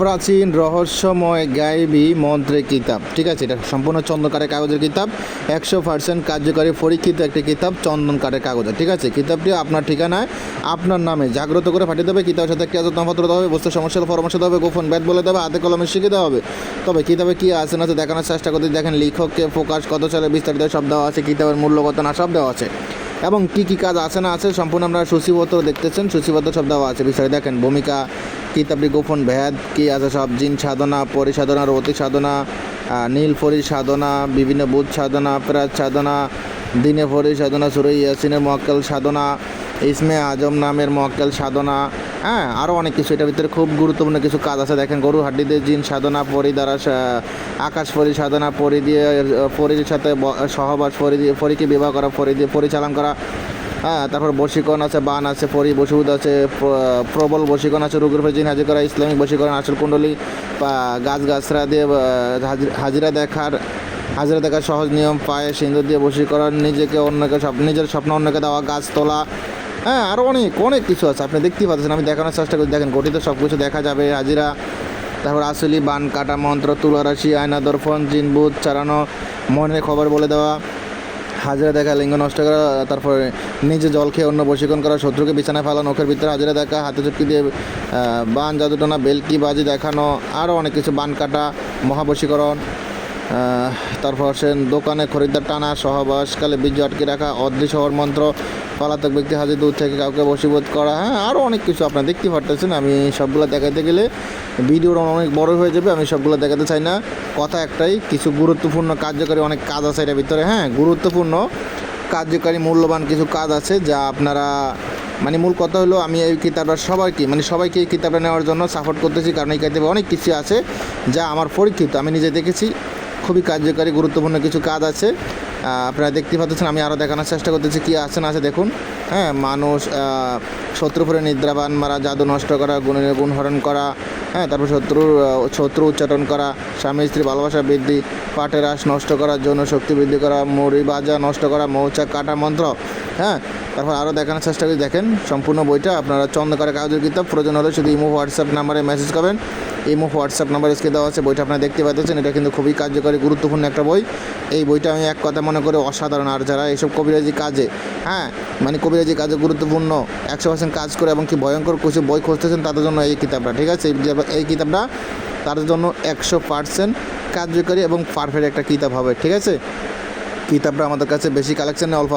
প্রাচীন রহস্যময় গায়েবী মন্ত্রের কিতাব। ঠিক আছে, এটা সম্পূর্ণ চন্দনকারের কাগজের কিতাব। একশো পার্সেন্ট কার্যকরী পরীক্ষিত একটি কিতাব চন্দনকারের কাগজের ঠিক আছে, কিতাবটি আপনার ঠিকানায়, আপনার নামে জাগ্রত করে ফাটিয়ে দেবে। কিতাবের সাথে একটি আচরণপত্র দেওয়া হবে বস্তু সমস্যার পরামর্শ দেওয়া হবে, গোপন ব্যাট বলে দেবে হাতে কলমে শিখে দেওয়া হবে। তবে কিতাবে কী আছে না দেখানোর চেষ্টা করতে দেখেন, লেখককে প্রকাশ, কত সালে বিস্তারিত সব দেওয়া আছে, কিতাবের মূল্য কত না সব দেওয়া আছে। এবং কি কি কাজ আছে না আছে সম্পূর্ণ আপনারা সূচিপত্র দেখতেছেন। সূচিপত্র সব দেওয়া আছে। বিষয়ে দেখেন ভূমিকা কিতাবটি গোপন ভেদ কি আছে সব জিন সাধনা পরিসাধনা রতি সাধনা আহ, নীল ফরি সাধনা বিভিন্ন বুধ সাধনা প্রাত সাধনা দিনে ফরি সাধনা সুরই ইয়াসিনের সাধনা ইসমে আজম নামের মক্কেল সাধনা হ্যাঁ আরও অনেক কিছু। এটার ভিতরে খুব গুরুত্বপূর্ণ কিছু কাজ আছে। দেখেন গরু হাড্ডিদের জিন সাধনা, পরি দ্বারা আকাশ পরি সাধনা, পরি দিয়ে পরির সাথে সহবাস, পরি দিয়ে, পরীকে বিবাহ করা, পরি দিয়ে পরিচালন করা হ্যাঁ তারপর বশীকরণ আছে, বান আছে, পরি বসুদ আছে প্রবল বশীকরণ আছে রুগের জিন হাজির করা, ইসলামিক বশীকরণ, আসল কুণ্ডলী গাছ গাছরা দিয়ে হাজিরা দেখার হাজিরা দেখার সহজ নিয়ম, পায়ে সিন্দুর দিয়ে বশীকরণ, নিজেকে অন্যকে নিজের স্বপ্ন অন্যকে দেওয়া, গাছ তোলা হ্যাঁ আরও অনেক অনেক কিছু আছে। আপনি দেখতেই পাচ্ছেন, আমি দেখানোর চেষ্টা করি। দেখেন, গঠিত সব কিছু দেখা যাবে। হাজিরা, তারপর আসলি, বান, কাটা মন্ত্র, তুলারাশি আয়না দর্পণ জিনবুত চালানো মনের খবর বলে দেওয়া। হাজিরা দেখা, লিঙ্গ নষ্ট করা, তারপরে নিজে জল খেয়ে অন্য বশীকরণ করা, শত্রুকে বিছানায় ফেলা নখের ভিতরে হাজিরা দেখা, হাতে চুটকি দিয়ে বান, জাদুটনা, বেলকি, বাজি দেখানো আরও অনেক কিছু, বান, কাটা, মহাবশীকরণ। তারপর সে দোকানে খরিদ্দার টানা সহবাসকালে বীর্য আটকে রাখা অদৃশ্য হওয়ার মন্ত্র, পলাতক ব্যক্তি হাজির, দূর থেকে কাউকে বশীভূত করা হ্যাঁ আরও অনেক কিছু আপনারা দেখতে পারতেছেন। আমি সবগুলো দেখাতে গেলে ভিডিওটা অনেক বড় হয়ে যাবে, আমি সবগুলো দেখাতে চাই না। কথা একটাই, কিছু গুরুত্বপূর্ণ কার্যকারী অনেক কাজ আছে এটার ভিতরে হ্যাঁ গুরুত্বপূর্ণ কার্যকারী মূল্যবান কিছু কাজ আছে যা আপনারা মানে মূল কথা হলো আমি এই কিতাবটা সবাইকে মানে সবাইকে এই কিতাবটা নেওয়ার জন্য সাপোর্ট করতেছি, কারণ এই কিতাবে অনেক কিছু আছে যা আমার পরীক্ষিত, আমি নিজে দেখেছি। খুবই কার্যকারী, গুরুত্বপূর্ণ কিছু কাজ আছে। আপনারা দেখতে পাচ্ছেন, আমি আরও দেখানোর চেষ্টা করতেছি কী আছে না আছে, দেখুন। হ্যাঁ মানুষ শত্রুপুরে নিদ্রাবান মারা, জাদু নষ্ট করা, গুণ হরণ করা হ্যাঁ তারপর শত্রুর, শত্রু উচ্চারণ করা, স্বামী স্ত্রী ভালোবাসা বৃদ্ধি, পাটের রাস নষ্ট করার জন্য শক্তি বৃদ্ধি করা, মুড়ি বাজা নষ্ট করা, মৌচাক কাটা মন্ত্র হ্যাঁ? তারপর আরও দেখানোর চেষ্টা করে, দেখেন সম্পূর্ণ বইটা আপনারা চন্দ্রকারের কাগজের কিতাব, প্রয়োজন হলে শুধু ইমো, হোয়াটসঅ্যাপ নাম্বারে মেসেজ করবেন। ইমো, হোয়াটসঅ্যাপ নাম্বার স্কে দেওয়া আছে, বইটা আপনারা দেখতে পাচ্ছেন, এটা কিন্তু খুবই কার্যকরী, গুরুত্বপূর্ণ একটা বই। এই বইটা আমি এক কথা মনে করে অসাধারণ, আর যারা এইসব কবিরাজি কাজে হ্যাঁ? মানে কবিরাজি কাজে গুরুত্বপূর্ণ, একশো পার্সেন্ট কাজ করে এবং কি ভয়ঙ্কর কিছু বই খুঁজতেছেন, তাদের জন্য এই কিতাবটা, ঠিক আছে? এই কিতাবটা তাদের জন্য একশো পার্সেন্ট কার্যকরী এবং পারফেক্ট একটা কিতাব হবে, ঠিক আছে? কিতাবটা আমাদের কাছে বেশি কালেকশানে অল্প